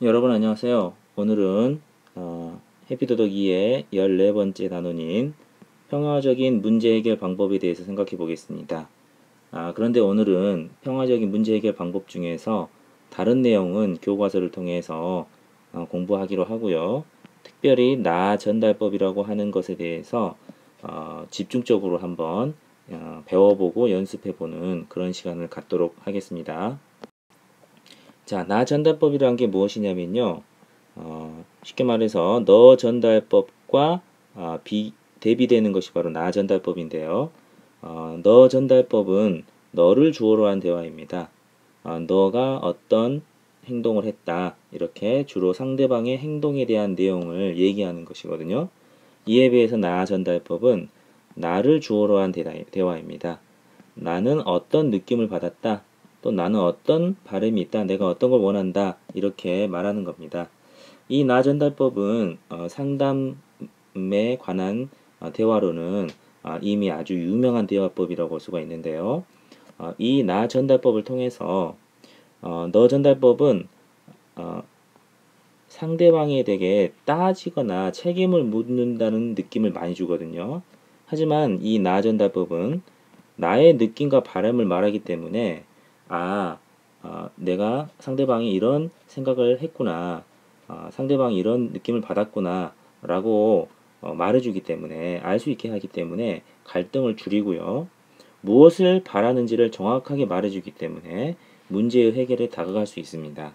여러분 안녕하세요. 오늘은 어, 해피도덕 2의 14번째 단원인 평화적인 문제 해결 방법에 대해서 생각해 보겠습니다. 아, 그런데 오늘은 평화적인 문제 해결 방법 중에서 다른 내용은 교과서를 통해서 어, 공부하기로 하고요. 특별히 나 전달법이라고 하는 것에 대해서 어, 집중적으로 한번 어, 배워보고 연습해보는 그런 시간을 갖도록 하겠습니다. 자, 나 전달법이란 게 무엇이냐면요. 어, 쉽게 말해서 너 전달법과 어, 비, 대비되는 것이 바로 나 전달법인데요. 어, 너 전달법은 너를 주어로 한 대화입니다. 어, 너가 어떤 행동을 했다. 이렇게 주로 상대방의 행동에 대한 내용을 얘기하는 것이거든요. 이에 비해서 나 전달법은 나를 주어로 한 대화입니다. 나는 어떤 느낌을 받았다. 또 나는 어떤 바람이 있다, 내가 어떤 걸 원한다 이렇게 말하는 겁니다. 이 나 전달법은 어, 상담에 관한 어, 대화로는 어, 이미 아주 유명한 대화법이라고 볼 수가 있는데요. 어, 이 나 전달법을 통해서 어, 너 전달법은 어, 상대방에 대해 따지거나 책임을 묻는다는 느낌을 많이 주거든요. 하지만 이 나 전달법은 나의 느낌과 바람을 말하기 때문에 아, 어, 내가 상대방이 이런 생각을 했구나. 어, 상대방이 이런 느낌을 받았구나. 라고 어, 말해주기 때문에, 알 수 있게 하기 때문에 갈등을 줄이고요. 무엇을 바라는지를 정확하게 말해주기 때문에 문제의 해결에 다가갈 수 있습니다.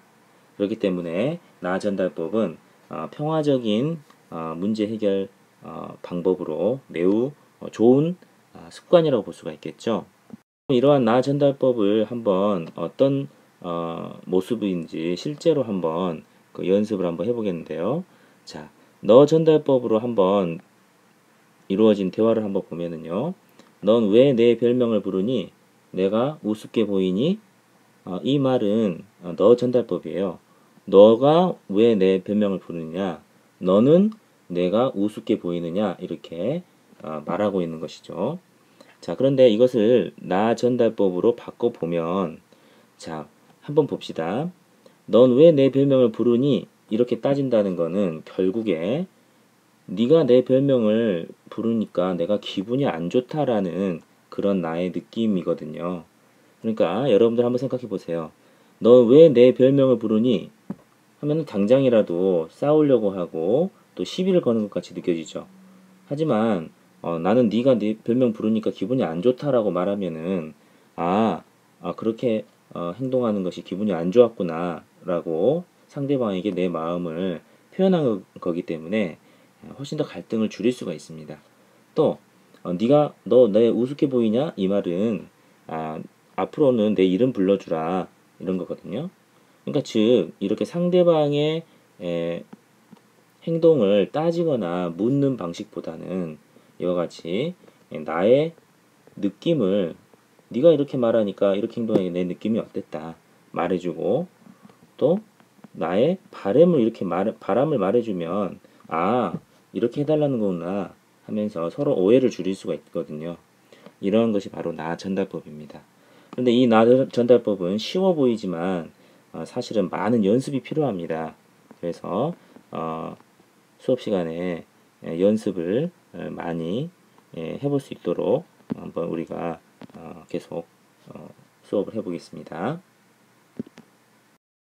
그렇기 때문에 나 전달법은 어, 평화적인 어, 문제 해결 어, 방법으로 매우 어, 좋은 어, 습관이라고 볼 수가 있겠죠. 이러한 나 전달법을 한번 어떤 어, 모습인지 실제로 한번 그 연습을 한번 해보겠는데요. 자, 너 전달법으로 한번 이루어진 대화를 한번 보면은요. 넌 왜 내 별명을 부르니? 내가 우습게 보이니? 어, 이 말은 어, 너 전달법이에요. 너가 왜 내 별명을 부르느냐? 너는 내가 우습게 보이느냐? 이렇게 어, 말하고 있는 것이죠. 자, 그런데 이것을 나 전달법으로 바꿔보면, 자, 한번 봅시다. 넌 왜 내 별명을 부르니? 이렇게 따진다는 거는 결국에 네가 내 별명을 부르니까 내가 기분이 안 좋다라는 그런 나의 느낌이거든요. 그러니까 여러분들 한번 생각해 보세요. 너 왜 내 별명을 부르니? 하면 당장이라도 싸우려고 하고 또 시비를 거는 것 같이 느껴지죠. 하지만 어, 나는 네가 네 별명 부르니까 기분이 안 좋다라고 말하면은 아, 아 그렇게 어, 행동하는 것이 기분이 안 좋았구나라고 상대방에게 내 마음을 표현한 거기 때문에 훨씬 더 갈등을 줄일 수가 있습니다. 또 어, 네가 너 내 우습게 보이냐 이 말은 아, 앞으로는 내 이름 불러주라 이런 거거든요. 그러니까 즉 이렇게 상대방의 에, 행동을 따지거나 묻는 방식보다는 이와 같이 나의 느낌을 네가 이렇게 말하니까 이렇게 행동하니 내 느낌이 어땠다 말해주고 또 나의 바람을 이렇게 말, 바람을 말해주면 아 이렇게 해달라는 거구나 하면서 서로 오해를 줄일 수가 있거든요. 이러한 것이 바로 나 전달법입니다. 그런데 이 나 전달법은 쉬워 보이지만 어, 사실은 많은 연습이 필요합니다. 그래서 어, 수업 시간에 연습을 어, 많이 예, 해볼 수 있도록 한번 우리가 어, 계속 어, 수업을 해보겠습니다.